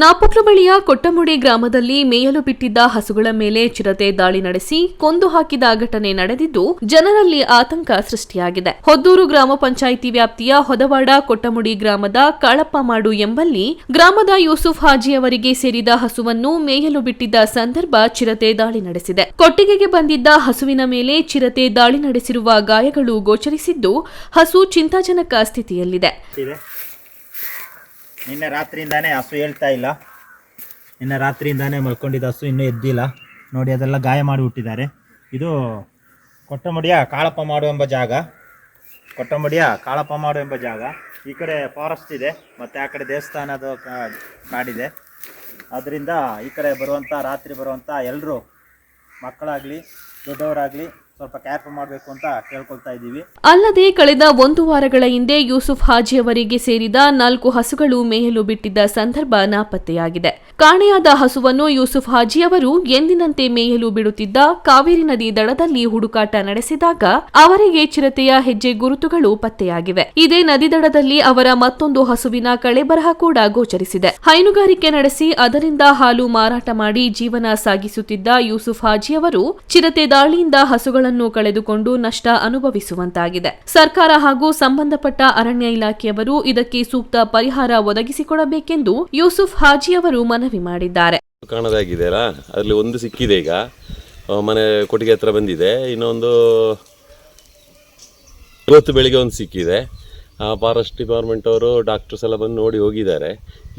ನಾಪೊಕ್ಲು ಬಳಿಯ ಕೊಟ್ಟಮುಡಿ ಗ್ರಾಮದಲ್ಲಿ ಮೇಯಲು ಬಿಟ್ಟಿದ್ದ ಹಸುಗಳ ಮೇಲೆ ಚಿರತೆ ದಾಳಿ ನಡೆಸಿ ಕೊಂದು ಹಾಕಿದ ಘಟನೆ ನಡೆದಿದ್ದು ಜನರಲ್ಲಿ ಆತಂಕ ಸೃಷ್ಟಿಯಾಗಿದೆ. ಹೊದ್ದೂರು ಗ್ರಾಮ ಪಂಚಾಯಿತಿ ವ್ಯಾಪ್ತಿಯ ಹೊದವಾಡ ಕೊಟ್ಟಮುಡಿ ಗ್ರಾಮದ ಕಾಳಪ್ಪಮಾಡು ಎಂಬಲ್ಲಿ ಗ್ರಾಮದ ಯೂಸುಫ್ ಹಾಜಿ ಅವರಿಗೆ ಸೇರಿದ ಹಸುವನ್ನು ಮೇಯಲು ಬಿಟ್ಟಿದ್ದ ಸಂದರ್ಭ ಚಿರತೆ ದಾಳಿ ನಡೆಸಿದೆ. ಕೊಟ್ಟಿಗೆಗೆ ಬಂದಿದ್ದ ಹಸುವಿನ ಮೇಲೆ ಚಿರತೆ ದಾಳಿ ನಡೆಸಿರುವ ಗಾಯಗಳು ಗೋಚರಿಸಿದ್ದು ಹಸು ಚಿಂತಾಜನಕ ಸ್ಥಿತಿಯಲ್ಲಿದೆ. ನಿನ್ನೆ ರಾತ್ರಿಯಿಂದಾನೇ ಹಸು ಹೇಳ್ತಾ ಇಲ್ಲ. ನಿನ್ನೆ ರಾತ್ರಿಯಿಂದಾನೇ ಮಲ್ಕೊಂಡಿದ್ದ ಹಸು ಇನ್ನೂ ಎದ್ದಿಲ್ಲ. ನೋಡಿ, ಅದೆಲ್ಲ ಗಾಯ ಮಾಡಿಬಿಟ್ಟಿದ್ದಾರೆ ಇದು ಕೊಟ್ಟಮುಡಿಯ ಕಾಳಪ್ಪ ಮಾಡು ಎಂಬ ಜಾಗ. ಕೊಟ್ಟಮುಡಿಯ ಕಾಳಪ್ಪ ಮಾಡು ಎಂಬ ಜಾಗ. ಈ ಕಡೆ ಫಾರೆಸ್ಟ್ ಇದೆ, ಮತ್ತು ಆ ಕಡೆ ದೇವಸ್ಥಾನದ ಕಾಡಿದೆ. ಅದರಿಂದ ಈ ಕಡೆ ಬರುವಂಥ ರಾತ್ರಿ ಬರುವಂಥ ಎಲ್ಲರೂ ಮಕ್ಕಳಾಗಲಿ, ದೊಡ್ಡವರಾಗಲಿ ಸ್ವಲ್ಪ ಮಾಡಬೇಕು ಅಂತ ಕೇಳ್ಕೊಳ್ತಾ ಇದ್ದೀವಿ. ಅಲ್ಲದೆ ಕಳೆದ ಒಂದು ವಾರಗಳ ಹಿಂದೆ ಯೂಸುಫ್ ಹಾಜಿ ಅವರಿಗೆ ಸೇರಿದ ನಾಲ್ಕು ಹಸುಗಳು ಮೇಯಲು ಬಿಟ್ಟಿದ್ದ ಸಂದರ್ಭ ನಾಪತ್ತೆಯಾಗಿದೆ. ಕಾಣೆಯಾದ ಹಸುವನ್ನು ಯೂಸುಫ್ ಹಾಜಿ ಅವರು ಎಂದಿನಂತೆ ಮೇಯಲು ಬಿಡುತ್ತಿದ್ದ ಕಾವೇರಿ ನದಿ ದಡದಲ್ಲಿ ಹುಡುಕಾಟ ನಡೆಸಿದಾಗ ಅವರಿಗೆ ಚಿರತೆಯ ಹೆಜ್ಜೆ ಗುರುತುಗಳು ಪತ್ತೆಯಾಗಿವೆ. ಇದೇ ನದಿ ದಡದಲ್ಲಿ ಅವರ ಮತ್ತೊಂದು ಹಸುವಿನ ಕಳೆಬರಹ ಕೂಡ ಗೋಚರಿಸಿದೆ. ಹೈನುಗಾರಿಕೆ ನಡೆಸಿ ಅದರಿಂದ ಹಾಲು ಮಾರಾಟ ಮಾಡಿ ಜೀವನ ಸಾಗಿಸುತ್ತಿದ್ದ ಯೂಸುಫ್ ಹಾಜಿ ಅವರು ಚಿರತೆ ದಾಳಿಯಿಂದ ಹಸುಗಳನ್ನು ಕಳೆದುಕೊಂಡು ನಷ್ಟ ಅನುಭವಿಸುವಂತಾಗಿದೆ. ಸರ್ಕಾರ ಹಾಗೂ ಸಂಬಂಧಪಟ್ಟ ಅರಣ್ಯ ಇಲಾಖೆಯವರು ಇದಕ್ಕೆ ಸೂಕ್ತ ಪರಿಹಾರ ಒದಗಿಸಿಕೊಡಬೇಕೆಂದು ಯೂಸುಫ್ ಹಾಜಿ ಅವರು ಮನವಿ ಮಾಡಿದ್ದಾರೆ. ಕಾಣದಾಗಿದೆಯಲ್ಲ? ಅದರಲ್ಲಿ ಒಂದು ಸಿಕ್ಕಿದೆ ಈಗ. ಮನೆ ಕೊಟ್ಟಿಗೆ ಹತ್ರ ಬಂದಿದೆ. ಇನ್ನೊಂದು ಇವತ್ತು ಬೆಳಿಗ್ಗೆ ಒಂದು ಸಿಕ್ಕಿದೆ. ಫಾರೆಸ್ಟ್ ಡಿಪಾರ್ಟ್ಮೆಂಟ್ ಅವರು ಡಾಕ್ಟರ್ಸ್ ಎಲ್ಲ ಬಂದು ನೋಡಿ ಹೋಗಿದ್ದಾರೆ.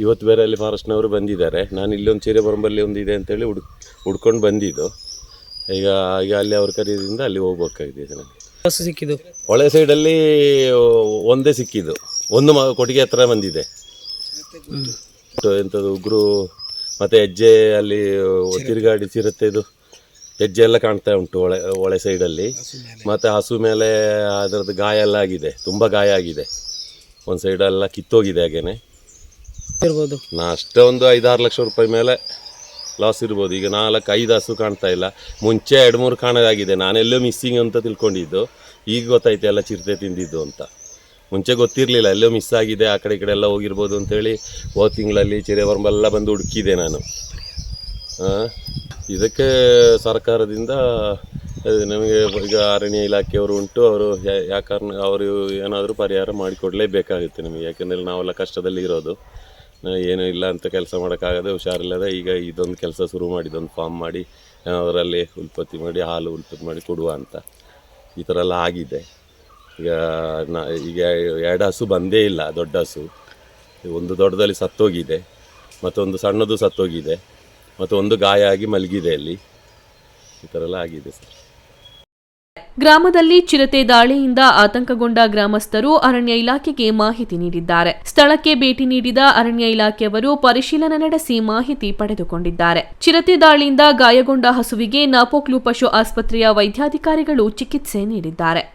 ಇವತ್ತು ಬೇರೆ ಅಲ್ಲಿ ಫಾರೆಸ್ಟ್ನವರು ಬಂದಿದ್ದಾರೆ. ನಾನು ಇಲ್ಲಿ ಒಂದು ಚಿರೆಬರಂಬಲ್ಲಿ ಒಂದು ಇದೆ ಅಂತೇಳಿ ಹುಡುಕ್ ಹುಡ್ಕೊಂಡು ಬಂದಿದ್ದು. ಈಗ ಈಗ ಅಲ್ಲಿ ಅವ್ರ ಕರೆಯೋದ್ರಿಂದ ಅಲ್ಲಿ ಹೋಗ್ಬೇಕಾಗಿದೆ ನನಗೆ ಹಸು ಸಿಕ್ಕಿದ್ದು. ಒಳೆ ಸೈಡಲ್ಲಿ ಒಂದೇ ಸಿಕ್ಕಿದ್ದು. ಒಂದು ಮ ಕೊಟ್ಟಿಗೆ ಹತ್ರ ಬಂದಿದೆ. ಎಂಥದ್ದು ಉಗುರು ಮತ್ತೆ ಹೆಜ್ಜೆ ಅಲ್ಲಿ ತಿರುಗಾಡಿ ಚಿರತೆದು ಹೆಜ್ಜೆ ಎಲ್ಲ ಕಾಣ್ತಾ ಉಂಟು ಒಳೆ ಒಳೆ ಸೈಡಲ್ಲಿ ಮತ್ತೆ ಹಸು ಮೇಲೆ ಅದರದ್ದು ಗಾಯ ಎಲ್ಲ ಆಗಿದೆ. ತುಂಬ ಗಾಯ ಆಗಿದೆ. ಒಂದು ಸೈಡೆಲ್ಲ ಕಿತ್ತೋಗಿದೆ ಹಾಗೇನೆ. ಇರ್ಬೋದು. ನಾ ಅಷ್ಟೇ ಒಂದು ಐದಾರು ಲಕ್ಷ ರೂಪಾಯಿ ಮೇಲೆ ಲಾಸ್ ಇರ್ಬೋದು. ಈಗ ನಾಲ್ಕು ಐದು ಹಸು ಕಾಣ್ತಾ ಇಲ್ಲ. ಮುಂಚೆ ಎರಡು ಮೂರು ಕಾಣೋದಾಗಿದೆ. ನಾನೆಲ್ಲೋ ಮಿಸ್ಸಿಂಗ್ ಅಂತ ತಿಳ್ಕೊಂಡಿದ್ದು. ಈಗ ಗೊತ್ತಾಯ್ತು ಎಲ್ಲ ಚಿರತೆ ತಿಂದಿದ್ದು ಅಂತ. ಮುಂಚೆ ಗೊತ್ತಿರಲಿಲ್ಲ, ಎಲ್ಲೋ ಮಿಸ್ ಆಗಿದೆ, ಆ ಕಡೆ ಈ ಕಡೆ ಎಲ್ಲ ಹೋಗಿರ್ಬೋದು ಅಂತೇಳಿ ಹೋದ ತಿಂಗಳಲ್ಲಿ ಚಿರೆವರ್ಮೆಲ್ಲ ಬಂದು ಹುಡುಕಿದೆ ನಾನು. ಇದಕ್ಕೆ ಸರ್ಕಾರದಿಂದ ನಮಗೆ ಈಗ ಅರಣ್ಯ ಇಲಾಖೆಯವರು ಉಂಟು, ಅವರು ಯಾ ಕಾರಣ, ಅವರು ಏನಾದರೂ ಪರಿಹಾರ ಮಾಡಿಕೊಡಲೇಬೇಕಾಗುತ್ತೆ ನಮಗೆ, ಯಾಕೆಂದರೆ ನಾವೆಲ್ಲ ಕಷ್ಟದಲ್ಲಿ ಇರೋದು. ಏನೂ ಇಲ್ಲ ಅಂತ ಕೆಲಸ ಮಾಡೋಕ್ಕಾಗದೆ ಹುಷಾರಿಲ್ಲದೆ ಈಗ ಇದೊಂದು ಕೆಲಸ ಶುರು ಮಾಡಿ, ಇದೊಂದು ಫಾರ್ಮ್ ಮಾಡಿ ಅದರಲ್ಲಿ ಉತ್ಪತ್ತಿ ಮಾಡಿ, ಹಾಲು ಉತ್ಪತ್ತಿ ಮಾಡಿ ಕೊಡುವ ಅಂತ. ಈ ಥರ ಎಲ್ಲ ಆಗಿದೆ. ಈಗ ನಾ ಈಗ ಎರಡು ಹಸು ಬಂದೇ ಇಲ್ಲ, ದೊಡ್ಡ ಹಸು. ಒಂದು ದೊಡ್ಡದಲ್ಲಿ ಸತ್ತೋಗಿದೆ, ಮತ್ತೊಂದು ಸಣ್ಣದು ಸತ್ತೋಗಿದೆ ಮತ್ತು ಒಂದು ಗಾಯ ಆಗಿ ಮಲಗಿದೆ ಅಲ್ಲಿ. ಈ ಥರ ಎಲ್ಲ ಆಗಿದೆ ಸರ್. ಗ್ರಾಮದಲ್ಲಿ ಚಿರತೆ ದಾಳಿಯಿಂದ ಆತಂಕಗೊಂಡ ಗ್ರಾಮಸ್ಥರು ಅರಣ್ಯ ಇಲಾಖೆಗೆ ಮಾಹಿತಿ ನೀಡಿದ್ದಾರೆ. ಸ್ಥಳಕ್ಕೆ ಭೇಟಿ ನೀಡಿದ ಅರಣ್ಯ ಇಲಾಖೆಯವರು ಪರಿಶೀಲನೆ ನಡೆಸಿ ಮಾಹಿತಿ ಪಡೆದುಕೊಂಡಿದ್ದಾರೆ. ಚಿರತೆ ದಾಳಿಯಿಂದ ಗಾಯಗೊಂಡ ಹಸುವಿಗೆ ನಾಪೋಕ್ಲು ಪಶು ಆಸ್ಪತ್ರೆಯ ವೈದ್ಯಾಧಿಕಾರಿಗಳು ಚಿಕಿತ್ಸೆ ನೀಡಿದ್ದಾರೆ.